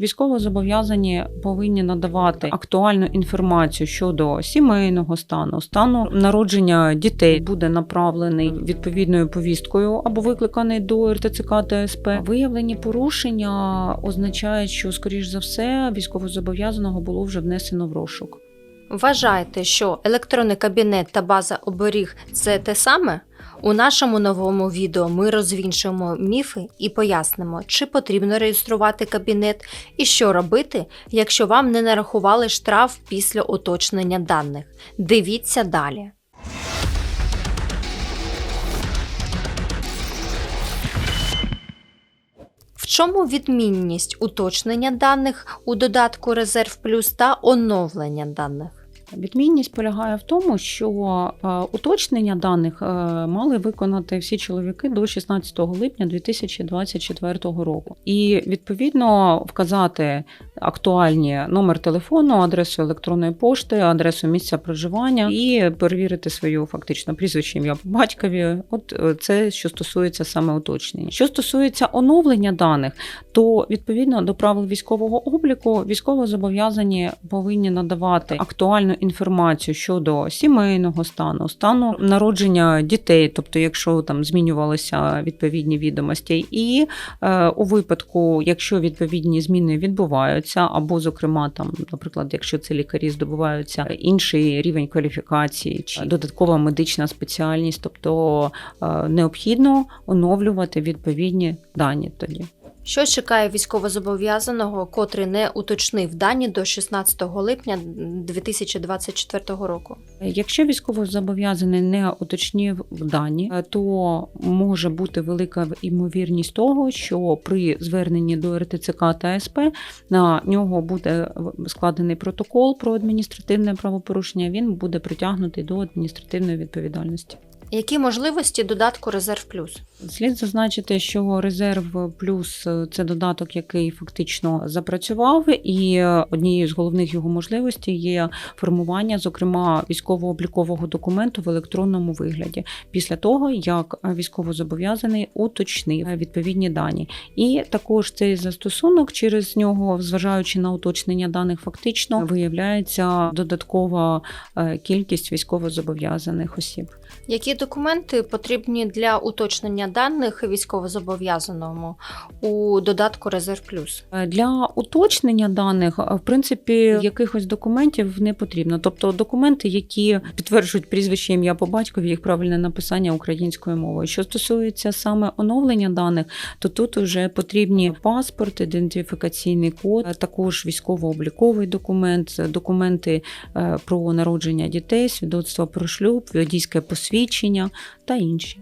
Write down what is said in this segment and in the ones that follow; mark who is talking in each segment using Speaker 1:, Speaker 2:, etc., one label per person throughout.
Speaker 1: Військовозобов'язані повинні надавати актуальну інформацію щодо сімейного стану, стану народження дітей буде направлений відповідною повісткою або викликаний до РТЦК та СП. Виявлені порушення означають, що скоріш за все військовозобов'язаного було вже внесено в розшук.
Speaker 2: Вважаєте, що електронний кабінет та база оберіг це те саме? У нашому новому відео ми розвінчуємо міфи і пояснимо, чи потрібно реєструвати кабінет і що робити, якщо вам не нарахували штраф після уточнення даних. Дивіться далі. В чому відмінність уточнення даних у додатку Резерв Плюс та оновлення даних?
Speaker 1: Відмінність полягає в тому, що е, уточнення даних е, мали виконати всі чоловіки до 16 липня 2024 року, і відповідно вказати актуальні номер телефону, адресу електронної пошти, адресу місця проживання і перевірити свою фактично прізвище ім'я батькові. От е, це що стосується саме уточнення. Що стосується оновлення даних, то відповідно до правил військового обліку військовозобов'язані повинні надавати актуальну інформацію щодо сімейного стану, стану народження дітей, тобто, якщо там змінювалися відповідні відомості, і е, у випадку, якщо відповідні зміни відбуваються, або, зокрема, там, наприклад, якщо це лікарі здобуваються інший рівень кваліфікації чи додаткова медична спеціальність, тобто е, необхідно оновлювати відповідні дані тоді.
Speaker 2: Що чекає військовозобов'язаного, котрий не уточнив дані до 16 липня 2024 року?
Speaker 1: Якщо військовозобов'язаний не уточнив дані, е, то може бути велика ймовірність того, що при зверненні до РТЦК та СП на нього буде складений протокол про адміністративне правопорушення. Він буде притягнутий до адміністративної відповідальності.
Speaker 2: Які можливості додатку Резерв Плюс?
Speaker 1: Слід зазначити, що резерв плюс це додаток, який фактично запрацював, і однією з головних його можливостей є формування, зокрема, військово-облікового документу в електронному вигляді після того, як військовозобов'язаний уточнив відповідні дані. І також цей застосунок через нього, зважаючи на уточнення даних, фактично виявляється додаткова е, кількість військовозобов'язаних осіб.
Speaker 2: Які документи потрібні для уточнення даних військовозобов'язаному у додатку Резерв Плюс?
Speaker 1: Е, Для уточнення даних, е, в принципі, якихось документів не потрібно. Тобто документи, які підтверджують прізвище ім'я по батькові, їх правильне написання українською мовою. Що стосується саме оновлення даних, то тут вже потрібні паспорт, ідентифікаційний код, е, також військово-обліковий документ, документи про народження дітей, свідоцтво про шлюб, водійське посвідчення та інші.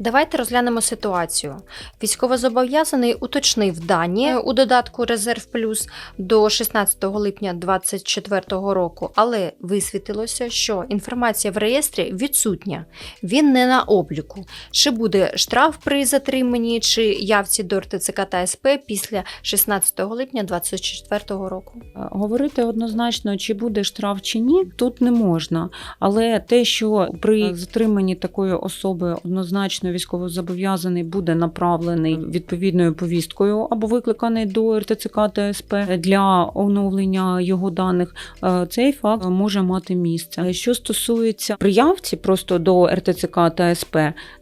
Speaker 2: Давайте розглянемо ситуацію. Військовозобов'язаний уточнив дані у додатку Резерв Плюс до 16 липня 2024 року, але висвітилося, що інформація в реєстрі відсутня. Він не на обліку. Чи буде штраф при затриманні чи явці до РТЦК та СП після 16 липня 2024 року?
Speaker 1: Е, Говорити однозначно, чи буде штраф чи ні, тут не можна. Але те, що при затриманні такої особи однозначно військовозобов'язаний буде направлений відповідною повісткою або викликаний до РТЦК та СП для оновлення його даних, е, цей факт може мати місце. Що стосується приявці просто до РТЦК та СП,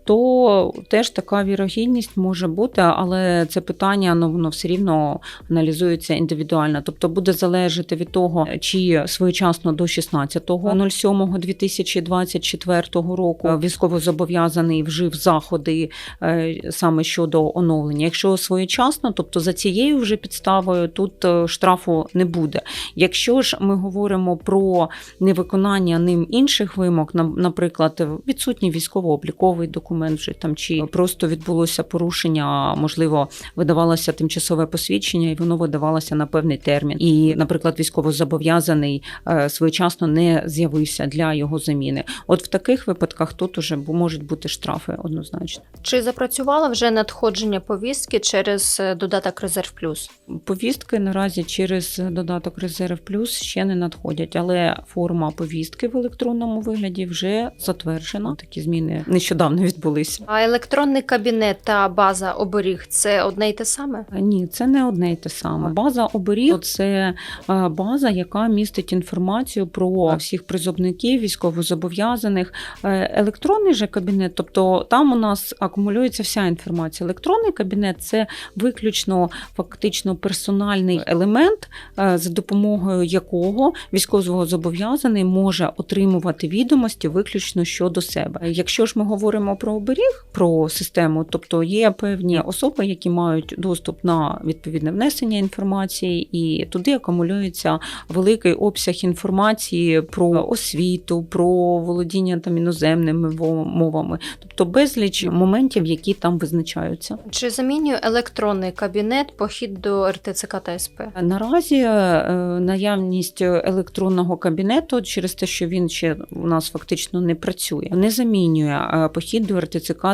Speaker 1: то теж така вірогідність може бути, але це питання ну, воно все рівно аналізується індивідуально. Тобто буде залежати від того, чи своєчасно до 16.07.2024 року військовозобов'язаний вжив заходи е, саме щодо оновлення. Якщо своєчасно, тобто за цією вже підставою тут е, штрафу не буде. Якщо ж ми говоримо про невиконання ним інших вимог, на- наприклад, відсутній військово-обліковий документ, вже там чи просто відбулося порушення, можливо, видавалося тимчасове посвідчення, і воно видавалося на певний термін. І, наприклад, військовозобов'язаний е, своєчасно не з'явився для його заміни. От в таких випадках тут уже можуть бути штрафи однозначно.
Speaker 2: Чи запрацювало вже надходження повістки через е, додаток Резерв Плюс?
Speaker 1: Повістки наразі через додаток Резерв Плюс ще не надходять, але форма повістки в електронному вигляді вже затверджена. Такі зміни нещодавно відбулися. Відбулися.
Speaker 2: А електронний кабінет та база оберіг це одне й те саме?
Speaker 1: Ні, це не одне й те саме. База оберіг це е, база, яка містить інформацію про всіх призовників, військовозобов'язаних. Е, Електронний же кабінет, тобто там у нас акумулюється вся інформація. Електронний кабінет це виключно фактично персональний елемент, е, за допомогою якого військовозобов'язаний може отримувати відомості виключно щодо себе. Якщо ж ми говоримо про оберіг, про систему, тобто є певні особи, які мають доступ на відповідне внесення інформації, і туди акумулюється великий обсяг інформації про освіту, про володіння там іноземними мовами, тобто безліч моментів, які там визначаються.
Speaker 2: Чи замінює електронний кабінет похід до РТЦК та СП?
Speaker 1: Наразі е, наявність електронного кабінету через те, що він ще у нас фактично не працює, не замінює е, похід до РТЦК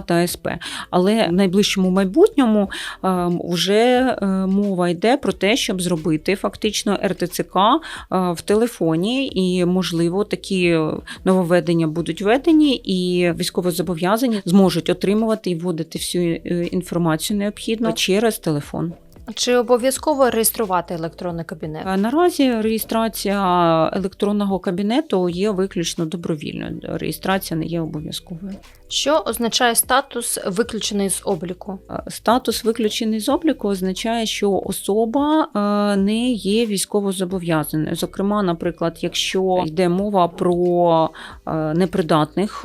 Speaker 1: та СП. Але в найближчому майбутньому е, вже е, мова йде про те, щоб зробити фактично РТЦК е, в телефоні, і можливо такі нововведення будуть введені, і військовозобов'язані зможуть отримувати і вводити всю інформацію необхідну через телефон.
Speaker 2: Чи обов'язково реєструвати електронний кабінет?
Speaker 1: Е, Наразі реєстрація електронного кабінету є виключно добровільною. Реєстрація не є обов'язковою.
Speaker 2: Що означає статус виключений з обліку?
Speaker 1: Е, Статус виключений з обліку означає, що особа е, не є військовозобов'язаною. Зокрема, наприклад, якщо йде мова про непридатних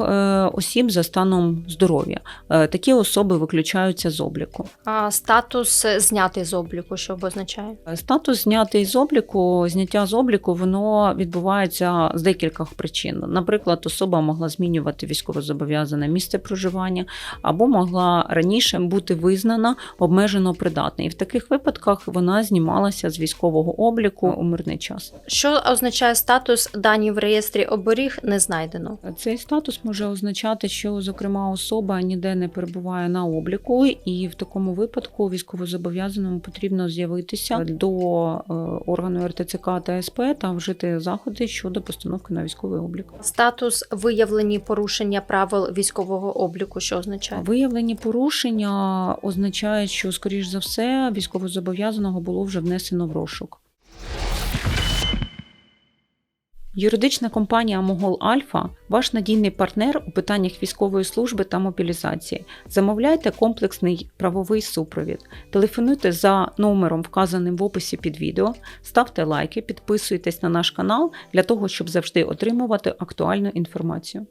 Speaker 1: осіб за станом здоров'я, такі особи виключаються з обліку.
Speaker 2: А статус знятий з обліку, що означає?
Speaker 1: Статус знятий з обліку, зняття з обліку, воно відбувається з декількох причин. Наприклад, особа могла змінювати військовозобов'язане місце проживання, або могла раніше бути визнана обмежено придатною. І в таких випадках вона знімалася з військового обліку у мирний час.
Speaker 2: Що означає статус дані в реєстрі оберіг не знайдено?
Speaker 1: Цей статус може означати, що, зокрема, особа ніде не перебуває на обліку, і в такому випадку військовозобов'язаному потрібно з'явитися до е, органу РТЦК та СП та вжити заходи щодо постановки на військовий облік.
Speaker 2: Статус виявлені порушення правил військового обліку, що означає?
Speaker 1: Виявлені порушення означають, що, скоріш за все, військовозобов'язаного було вже внесено в розшук. Юридична компанія Могол Альфа ваш надійний партнер у питаннях військової служби та мобілізації. Замовляйте комплексний правовий супровід. Телефонуйте за номером, вказаним в описі під відео, ставте лайки, підписуйтесь на наш канал для того, щоб завжди отримувати актуальну інформацію.